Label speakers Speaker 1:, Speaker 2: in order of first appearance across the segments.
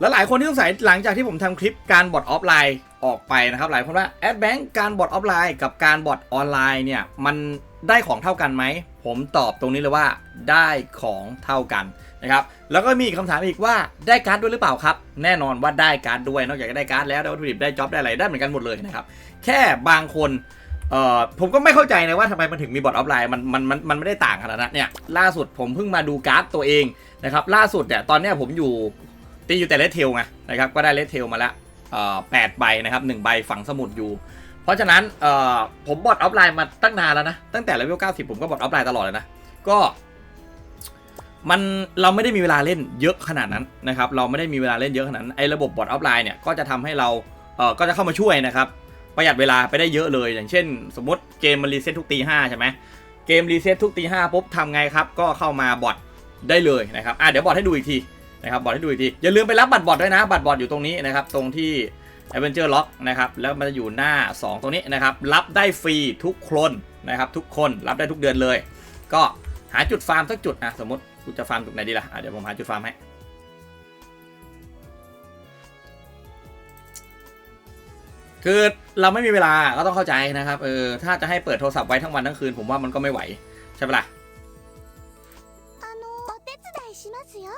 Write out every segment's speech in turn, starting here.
Speaker 1: แล้วหลายคนที่สงสัยหลังจากที่ผมทำคลิปการบอทออฟไลน์ออกไปนะครับ หลายคนว่าแอดแบงก์การบอทออฟไลน์กับการบอทออนไลน์เนี่ยมันได้ของเท่ากันไหม ผมตอบตรงนี้เลยว่าได้ของเท่ากันนะครับแล้วก็มีอีกคำถามอีกว่าได้การ์ดด้วยหรือเปล่าครับ แน่นอนว่าได้การ์ดด้วยนอกจากจะได้การ์ดแล้วได้วัตถุดิบได้จ็อบได้อะไรได้เหมือนกันหมดเลยนะครับแค่บางคนเอ่อผมก็ไม่เข้าใจนะว่าทำไมมันถึงมีบอทออฟไลน์มันมันมันมันไม่ได้ต่างขนาดนั้นเนี่ยล่าสุดผมเพิ่งมาดูการ์ดตัวเองนะครับล่าสุดเนี่ยตอนนี้ผมอยู่ ตีอยู่แต่เลดเทลไงนะครับก็ได้เลดเทลมาล้วเอ่อแปดใบนะครับหนึ่งใบฝังสมุดอยู่ เพราะฉะนั้นผมบอทออฟไลน์มาตั้งนานแล้วนะ ตั้งแต่เลเวล90 ผมก็บอทออฟไลน์ตลอดเลยนะ ก็ มันเราไม่ได้มีเวลาเล่นเยอะขนาดนั้นนะครับ เราไม่ได้มีเวลาเล่นเยอะขนาดนั้นไอ้ระบบบอทออฟไลน์เนี่ยก็จะทำให้เราเก็จะเข้ามาช่วยนะครับ ประหยัดเวลาไปได้เยอะเลย อย่างเช่น สมมติเกมมันรีเซ็ตทุกตีห้าใช่ไหมเกมรีเซ็ตทุกตีห้าปุ๊บทำไงครับ ก็เข้ามาบอทได้เลยนะครับอะเดี๋ยวบอทให้ดูอีกที นะครับบอทให้ดูอีกทีอย่าลืมไปรับบัตรบอทด้วยนะ บัตรบอทอยู่ตรงนี้นะครับตรงที่ Adventure Lock นะครับแล้วมันจะอยู่หน้า 2 ตรงนี้นะครับรับได้ฟรีทุกคนนะครับทุกคนรับได้ทุกเดือนเลย ก็หาจุดฟาร์มสักจุดนะสมมติกูจะฟาร์มจุดไหนดีล่ะอะเดี๋ยวผมหาจุดฟาร์มให้คือเราไม่มีเวลาก็ต้องเข้าใจนะครับเออถ้าจะให้เปิดโทรศัพท์ไว้ทั้งวันทั้งคืนผมว่ามันก็ไม่ไหวใช่ปะล่ะ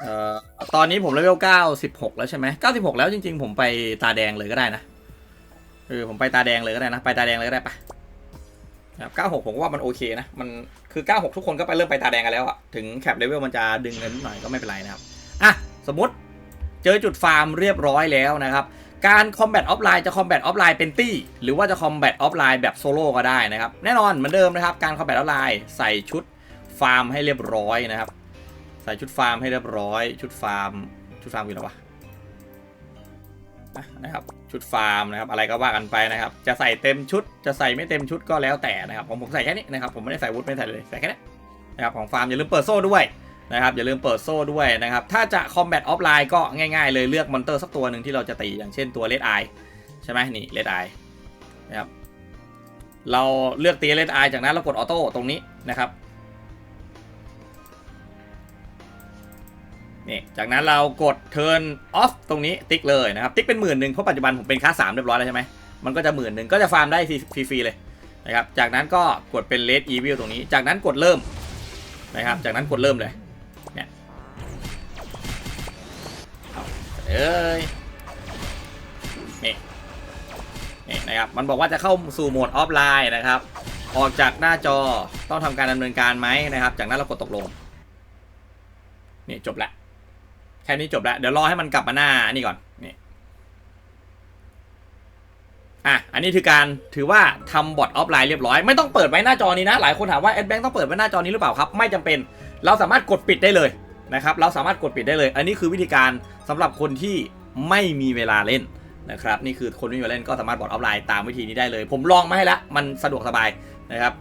Speaker 1: เอ่อตอนนี้ผมเลเวล96แล้วใช่ไหม96แล้วจริง ๆ ผมไปตาแดงเลยก็ได้นะเออผมไปตาแดงเลยก็ได้นะ ไปตาแดงเลยก็ได้ปะครับ96ผมก็ว่ามันโอเคนะ มันคือ96ทุกคนก็ไปเริ่มไปตาแดงกันแล้วอะถึงแคปเลเวลมันจะดึงเงินนิดหน่อยก็ไม่เป็นไรนะครับ อะ สมมติเจอจุดฟาร์มเรียบร้อยแล้วนะครับ การคอมแบทออฟไลน์จะคอมแบทออฟไลน์เป็นตี้ หรือว่าจะคอมแบทออฟไลน์แบบโซโล่ก็ได้นะครับ แน่นอนเหมือนเดิมนะครับ การคอมแบทออฟไลน์ใส่ชุดฟาร์มให้เรียบร้อยนะครับ ใส่ชุดฟาร์มให้เรียบร้อย ชุดฟาร์ม ชุดฟาร์มคืออะไรวะอะนะครับชุดฟาร์มนะครับอะไรก็ว่ากันไปนะครับ จะใส่เต็มชุดจะใส่ไม่เต็มชุดก็แล้วแต่นะครับผมผมใส่แค่นี้นะครับผมไม่ได้ใส่วุฒไม่ใส่เลยใส่แค่นี้นะครับของฟาร์มอย่าลืมเปิดโซ่ด้วยนะครับอย่าลืมเปิดโซ่ด้วยนะครับถ้าจะคอมแบทออฟไลน์ก็ง่ายๆเลยเลือกมอนเตอร์สักตัวหนึ่งที่เราจะตีอย่างเช่นตัวเลดไอใช่ไหมนี่เลดไอนะครับเราเลือกตีเลดไอจากนั้นเรากดออโต้ตรงนี้นะครับ นี่จากนั้นเรากด turn off ตรงนี้ติ๊กเลยนะครับ ติ๊กเป็นหมื่นหนึ่งเพราะปัจจุบันผมเป็นค่าสามเรียบร้อยแล้วใช่ไหมมันก็จะหมื่นหนึ่งก็จะฟาร์มได้ฟรีๆเลยนะครับจากนั้นก็กดเป็น red evil ตรงนี้ จากนั้นกดเริ่มนะครับจากนั้นกดเริ่มเลยเนี่ยเอ้ยนี่นี่นะครับมันบอกว่าจะเข้าสู่โหมดออฟไลน์นะครับ ออกจากหน้าจอต้องทำการดำเนินการไหมนะครับ จากนั้นเรากดตกลงนี่จบละ แค่นี้จบแล้ว เดี๋ยวรอให้มันกลับมาหน้าอันี่ก่อนนี่อะอันนี้คือการถือว่าทำบอทออฟไลน์เรียบร้อย ไม่ต้องเปิดไว้หน้าจอนี้นะ หลายคนถามว่าแอดแบงต้องเปิดไว้หน้าจอนี้หรือเปล่าครับ ไม่จำเป็น เราสามารถกดปิดได้เลยนะครับ เราสามารถกดปิดได้เลย อันนี้คือวิธีการสำหรับคนที่ไม่มีเวลาเล่นนะครับ นี่คือคนไม่มีเวลาเล่นก็สามารถบอทออฟไลน์ตามวิธีนี้ได้เลย ผมลองมาให้แล้วมันสะดวกสบายนะครับ